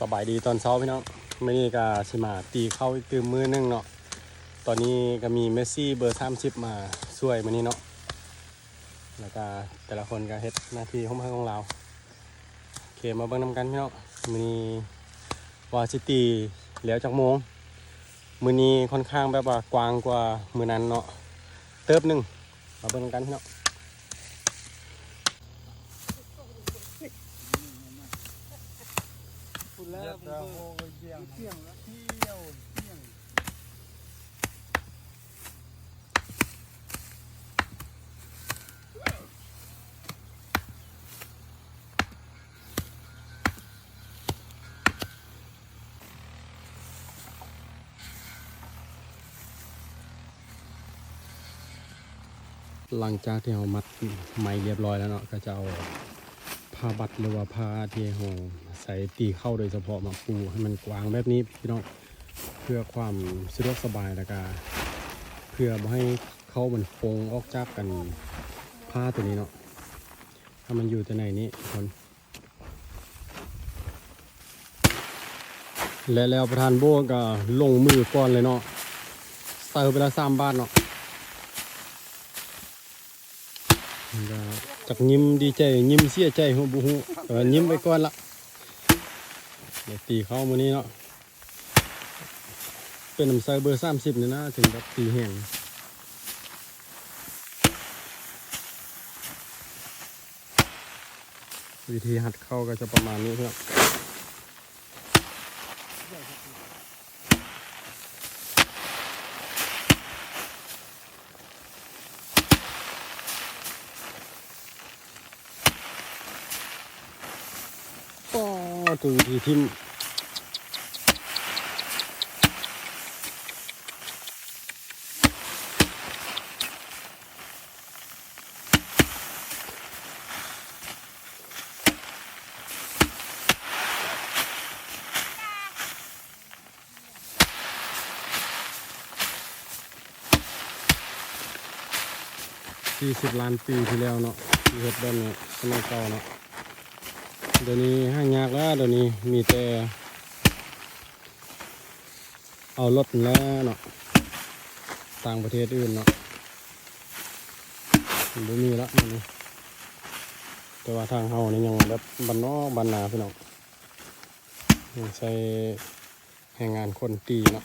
สบายดีตอนเช้าพี่น้องไม่นี่ก็ชิมาตีเข้าอีกตื่มมือหนึงเนาะตอนนี้ก็มีเมสซี่เบอร์สามสิบมาช่วยมานี่เนาะแล้วก็แต่ละคนก็เฮ็ดหน้าที่ของมันของเราโอเคมาเบิ่งนำกันพี่น้องมือนี้วาซิตีแล้วจากโมงมือนี้ค่อนข้างแบบว่ากว้างกว่ามือนั้นเนาะเติบหนึ่งมาเบิ่งนำกันพี่น้อง คุณแล้วมึงเบอร์เที่ยงเที่ยงแล้วเที่ยวเที่ยงหลังจากที่เรามัดไม้เรียบร้อยแล้วเนาะก็จะเอา ผ้าบัดหรือว่าผ้าที่เราใส่ตีเข้าโดยเฉพาะมาปูให้มันกว้างแบบนี้พี่น้องเพื่อความสะดวกสบายแล้วก็เพื่อบ่ให้เข้ามันโค้งออกจากกันผ้าตัวนี้เนาะถ้ามันอยู่แต่ในนี้คนและแล้วประธานโบก็ลงมือก่อนเลยเนาะเติมไปละสามบาทเนาะ มันก็ จากยิ้มดีใจยิ้มเสียใจหัวบุหูแต่ว่ายิ้มไปก่อนละเดี๋ยวตีเข้ามือนี้เนาะเป็นน้ำใสเบอร์สามสิบเนี่ยนะถึงแบบตีแห้งวิธีหัดเข้าก็จะประมาณนี้ครับ ก็ตัววิธีทิมสี่สิบล้านปีที่แล้วเนาะที่เฮ็ดแบบนี้สมัยเก่าเนาะ เดี๋ยวนี้ห้างยากแล้วเดี๋ยวนี้มีแต่ เอารถแล้วเนาะต่างประเทศอื่นเนาะมันไม่มีละมันนี้แต่ว่าทางเฮานี่ยังแบบบันนอกบันนาพี่น้องยังใช้แรงงานคนตีเนาะ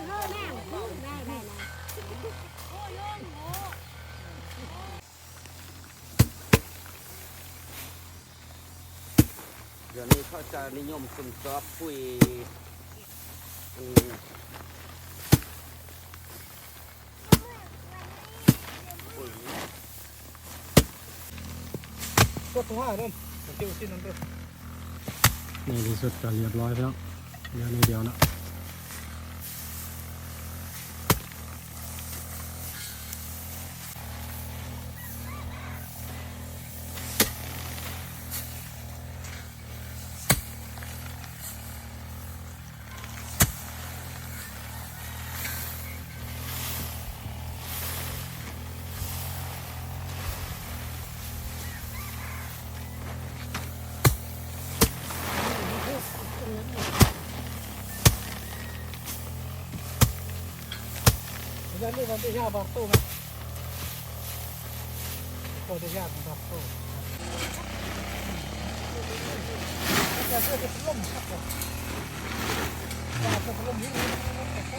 งเออนั่งได้ได้ เดี๋ยวนี้เขาจะนิยมคุณซอบคุยอืมก็ตัวห้านั่นเที่ยวที่นั่นด้วยในที่สุดก็เรียบร้อยแล้วเดี๋ยวในเดียวนะ นนี่มันจะยากบางตู้ไหมก็จะยากบางตู้จะเพื่อจะล้มครับผมจะล้มนี่เออ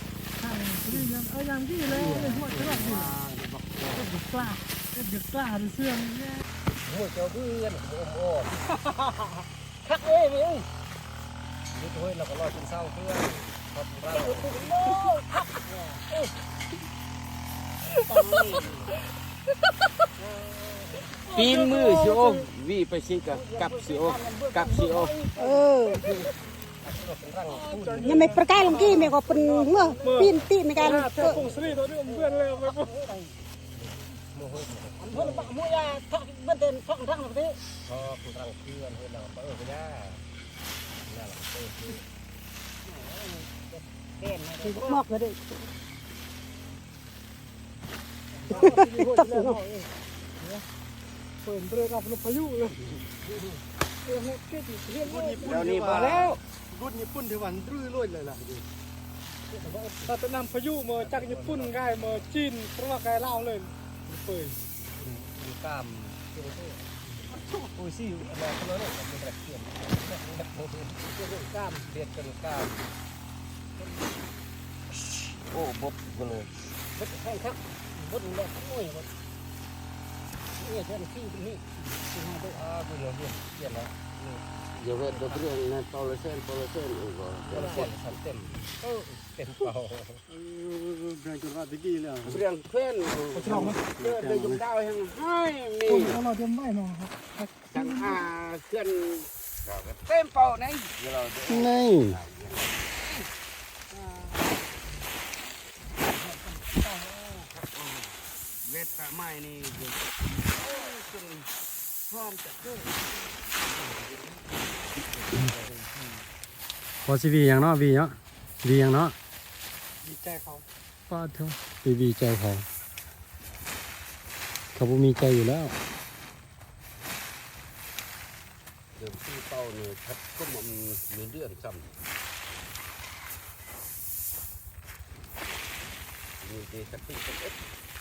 ยังที่เลยหัวจะแบบนี้เด็กกล้าเด็กกล้าหรือเสื่อมเนี่ยหัวเจ้าเพื่อนโอ้โหคักเอ้ยมึงนี่ตัวเราก็รอจนเศร้าเพื่อนขอบเราปีนมือสิโอวีไปสิกับกับสิโอกับสิโอเออ ยังไม่ประกายลงกี้ไม่ก็เป็นเมื่อปีนตีไม่กันหน้าเธอคงสรีตัวนี้เพื่อนเลยไปปุ๊บเพิ่นบักมุยาทักมันเดินฟังทางแบบนี้พอคุณรังเพื่อนเพื่อนเราเออไปย่าน่ารักเออหมอกเลยดิเปิดเรือกับลมพายุเลยเรือหกเจ็ดเรียนว่าแล้วนี่พอแล้ว รุ่นญี่ปุ่นที่วันรื้อรุ่ยเลยล่ะถ้าจะนำพายุมาจากญี่ปุ่นง่ายมาจีนเพราะว่าไกลเล่าเลยเปิดดูกล้ามโอ้ยสิอะไรเขาเลยเป็นแบบเขียนกล้ามเด็ดกันกล้ามโอ้บบกันเลยใช่ครับบนเลยโอ้ยเนี่ยเดินที่นี่อ่าคุณเดี๋ยวเปลี่ยนแล้วเดี๋ยวเวทเดี๋ยวเรื่องนั้นโปรเลเซนโปรเลเซนอีกว่าโปรเลเซนสันเต็มเต็มเป่าเรื่องจุดว่าตะกี้แล้วเรื่องเพื่อนเพื่อนได้ยมดาวยังให้มีคนเราจะไม่นอนครับจังหาเพื่อนเต็มเป่าไหนเดี๋ยวเรานี่เวทไม้นี่จนพร้อมจะเกิด พอสิวีอย่างเนาะวีเนาะวีอย่างเนาะดีใจเขาป้าเถอะวีวีใจเขาเขาบ่มีใจอยู่แล้วเดิมที่เป่าเนี่ยทัดก็มันมีเรื่องซ้ำมีเดชติกับเอ็ด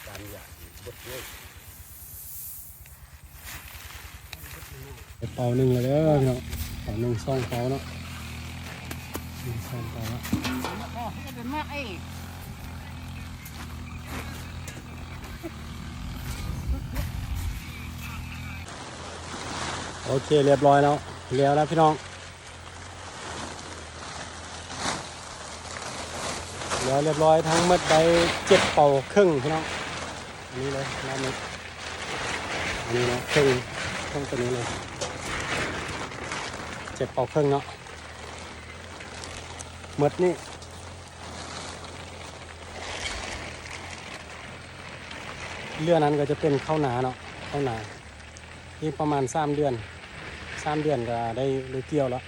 การอยากบทเลยเป่าหนึ่งแล้วเด้อพี่ น้องเป่าหนึ่งซ่องเป่าเนาะหนึ่งซ่องเป่าละเนากเอ้โอเคเรียบร้อยแล้วเรียวแล้วพี่น้องเรียวเรียบร้อยทั้งหมดได้เจ็ดเป่าครึ่งพี่น้องอันนี้เลยรอบนี้อันนี้นะครึ่งครึ่งตัวนี้เลย เจ็ดเป่าครึ่งเนาะหมดนี่เรือนั้นก็จะเป็นข้าวหนาเนาะข้าวหนานี่ประมาณสามเดือนสามเดือนก็ได้ได้เกี่ยวแล้ว